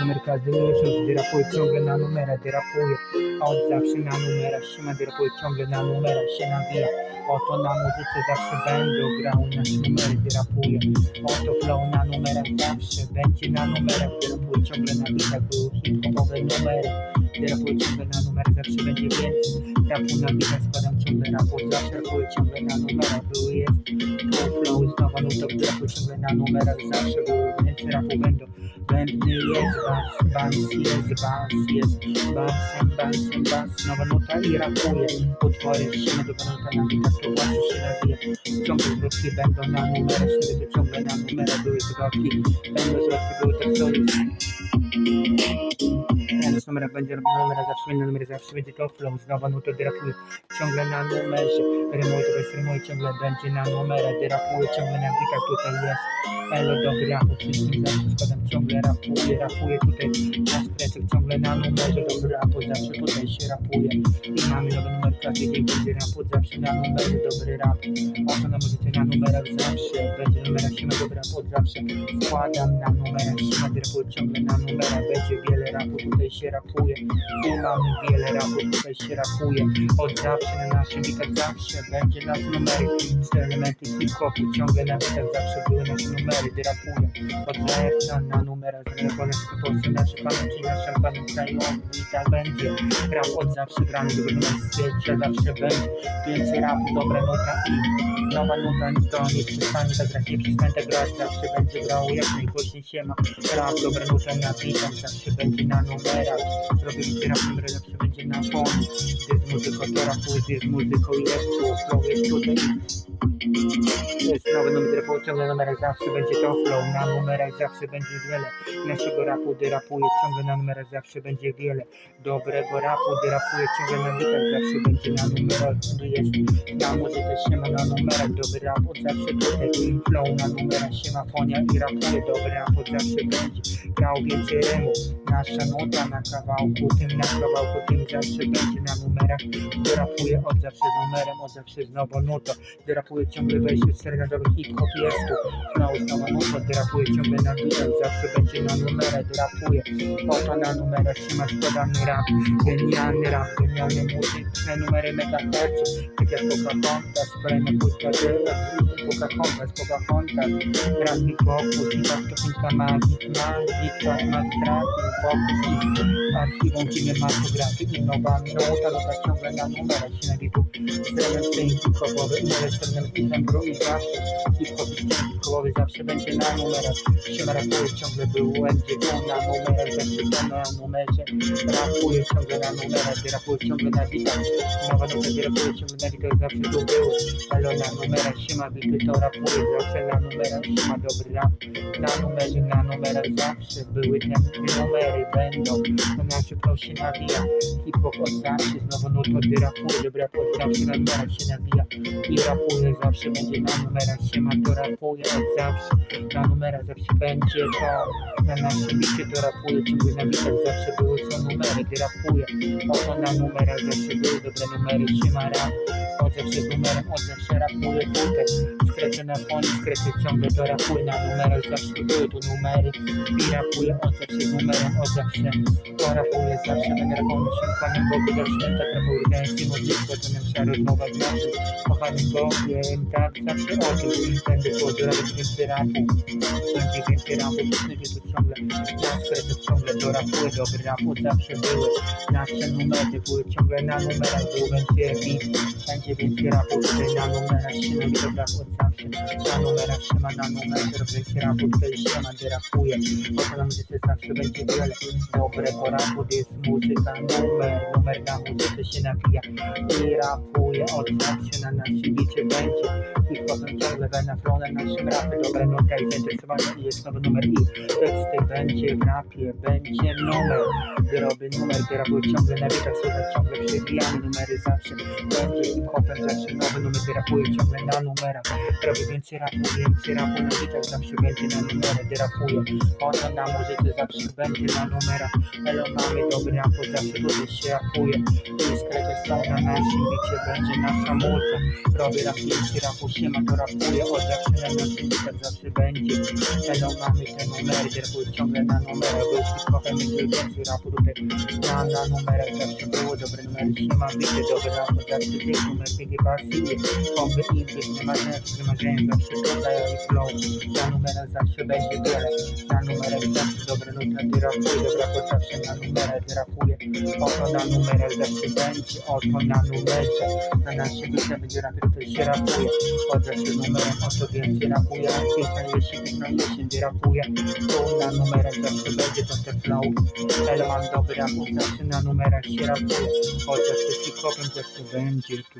numer każdy miesiąc Dyrapuje ciągle na numerach, dyrapuje od zawsze na numerach Siema dyrapuje ciągle na numerach Się nawija Oto na muzyce zawsze będą grały nasze numery Dyrapuje Oto flow na numerach zawsze Będzie na numerach Dyrapuje ciągle na bitach Były hip-hopowe numery. Dyrapuje ciągle na numerach Zawsze będzie więcej. Rapu na bitach składam ciągle od zawsze Rapuję ciągle na numerach Były jest to flow Znowu nuta Dyrapuje ciągle na numerach Zawsze były więcej rapu będą Bębny jest bas, bas jest, bas jest, basem, basem, bas, nowa nuta i rapuje. Utwory się do nuta na bitach, to właśnie się nawija. Ciągle zwrotki będą na numerach, śledzie ciągle na numerach były zwrotki. Będą zwrotki, były tak co jest. Teraz numer będzie robił numer, zawsze będzie numer, zawsze będzie to flow, znowu nuta dyrapuje. Ciągle na numerze, rymuje to jest rymuje, ciągle będzie na numerach, dyrapuje, ciągle na bitach, tutaj jest. Elo, dobry rapu, wszystkim zawsze składam. Ciągle rapuję, rapuję tutaj na skrecach, ciągle na numerze, dobry rapu, zawsze tutaj się rapuje. I mamy nowy numer, dzień będzie rapu, zawsze na numerze, dobry rap, oto na muzyce na numerach zawsze, będzie numerach siema, dobry rap, od zawsze składam na numerach. Siema, rapuję ciągle na numerach, będzie wiele rapu, tutaj się rapuje i mamy wiele rapu, tutaj się rapuje, od zawsze na naszym bitach zawsze będzie nasz numery, cztery elementy hip-hopu, ciągle na bitach zawsze były nasze numery, gdy rapuję, od serca na numerach, zamiast w Polsce nasze pamięci, naszym pamiętają i tak będzie, rap od zawsze grany, do numer świecie zawsze będzie, więcej rapu, dobra nota i nowa nuta, nic to nie przestanie, tak jak nie przestanie tak grać, zawsze będzie grał. Jak najgłośniej się ma, rap, dobra nuta. Na zawsze będzie na numerach, robię więcej rap, numery zawsze będzie na fonie, gdy z muzyką to rapuję, gdy z muzyką jest tu, flow jest tutaj, nowy numer rapu, ciągle numerach zawsze będzie to flow, na numerach zawsze będzie wiele. Naszego rapu, gdy rapuje, ciągle na numerach zawsze będzie wiele. Dobrego rapu, gdy rapuje, ciągle na bitach zawsze będzie na numerach, gdy jest na muzyce się ma na numerach, dobry rap zawsze tutaj, flow. Na numerach się ma fonia i rapuje, dobry rap zawsze będzie, grał więcej remu, nasza nuta na kawałku, tym na kawałku, tym zawsze będzie na numerach, gdy rapuje od zawsze z numerem, od zawsze znowu nutą, gdy rapuje ciągle wejście w serderowy hip-hop jest tu, flow znowu nutą, gdy rapuje ciągle na bitach, zawsze będzie na numerach, gdy rapuje, oto na numerach się ma składany rap, genialny rap, genialne muzyczne numery megahertz, tak jak Pocahontas, kolejna płytka Pocahontas, Pocahontas, raz i fokus, i tak technika magii, magii, to magii trafi, fokus i archiwum kinematografii, i nowa minuta, no tak ciągle na numerach się nawitu, z elementem hip-hopowy, i należy pewnym hitem bru i zawsze, hip-hop i hip-hopowy zawsze będzie na numerach, się rapuje, ciągle był to na numerach, to na numerze, rapuje ciągle na numerach, rapuje ciągle na bitach, nowa gdy rapuje ciągle na bitach, zawsze tu było, ale na numerach się ma bity, to rapuje, zawsze na numerach. Się ma dobry rap, na numerze, na numerach zawsze były te numery, będą, to flow się nawija, hip-hop od znowu nuta, gdy rapuje, rap od zawsze na numerach się nawija, i rapuje, zawsze będzie na numerach się ma, to rapuje od zawsze, na numerach zawsze będzie to, na naszym bicie to rapuje, ciągle na bitach zawsze były są numery, gdy rapuje, oto na numerach zawsze były dobre numery, się ma rap, od zawsze z numerem, od zawsze rapuje tutaj, skrecie na fonie, skrecie ciągle to rapuje, na numerach zawsze były tu numery, i rapuje od zawsze z numerem, od zawsze. To rapuje, zawsze będę rapował się Panem Bogu, zawsze tak rapuje, mi modlitwę, to nasza rozmowa z naszym kochanym Bogiem, tak zawsze o tym będę słodził, nawet więcej rapu, będzie więcej rapu, będzie tu ciągle, na skrecie ciągle to rapuje, dobry rap zawsze były, nasze numery były ciągle na numerach, był będzie beat, będzie więcej rapu, tutaj na numerach się nagle rap od zawsze, na numerach się ma na numerze, się rapu, tutaj się ma, gdy to na muzyce zawsze będzie wiele, dobrego rapu, gdy jest muzyka, numer, numer na muzyce się napija i rapuje od zawsze na naszym bicie będzie i potem ciągle na flonę naszym rapy, dobre nuta i zainteresowanie jest nowy numer i teksty będzie w rapie, będzie numer, gdy robię numer, gdy ciągle na bitach, słychać ciągle przebijamy numery zawsze, będzie hip-hopem zawsze nowy numer, gdy ciągle na numerach, robi więcej rapu, więcej rapu na bitach zawsze będzie na numerę, derapuje. Oto na muzyce zawsze będzie na numerach, elo mamy dobry rap, zawsze tutaj się rapuje. Diskrety są na naszym bicie, będzie nasza muza. Robię rap, więcej rapu, siema to rapuje, od zawsze na naszym zawsze będzie. Elo mamy te numery, derapuje ciągle na numerach, był hip-hopem, będzie więcej rapu na, na numerach zawsze było dobre numery, siema bicie, dobry rap, bo zawsze jest numer, biegi pasuje. Bomby impy, nie ma rzeczy, nie ma rzeczy, zawsze dodają i flow. Na numerach zawsze będzie wiele, na numerach zawsze dobre nuty, ty rapuje, dobra, bo zawsze na numerach ty rapuje. Oto na numerach zawsze będzie, oto na numerze. Na naszej bicie będzie rapier, to się rapuje. Od zawsze numerem, oto więcej rapuje, a kilka jeśli na jesień, gdy rapuje. Tu na numerach zawsze będzie to te flow. Ale mam dobry rap, zawsze na numerach się rapuje. Zawsze z hip-hopem zawsze będzie tu.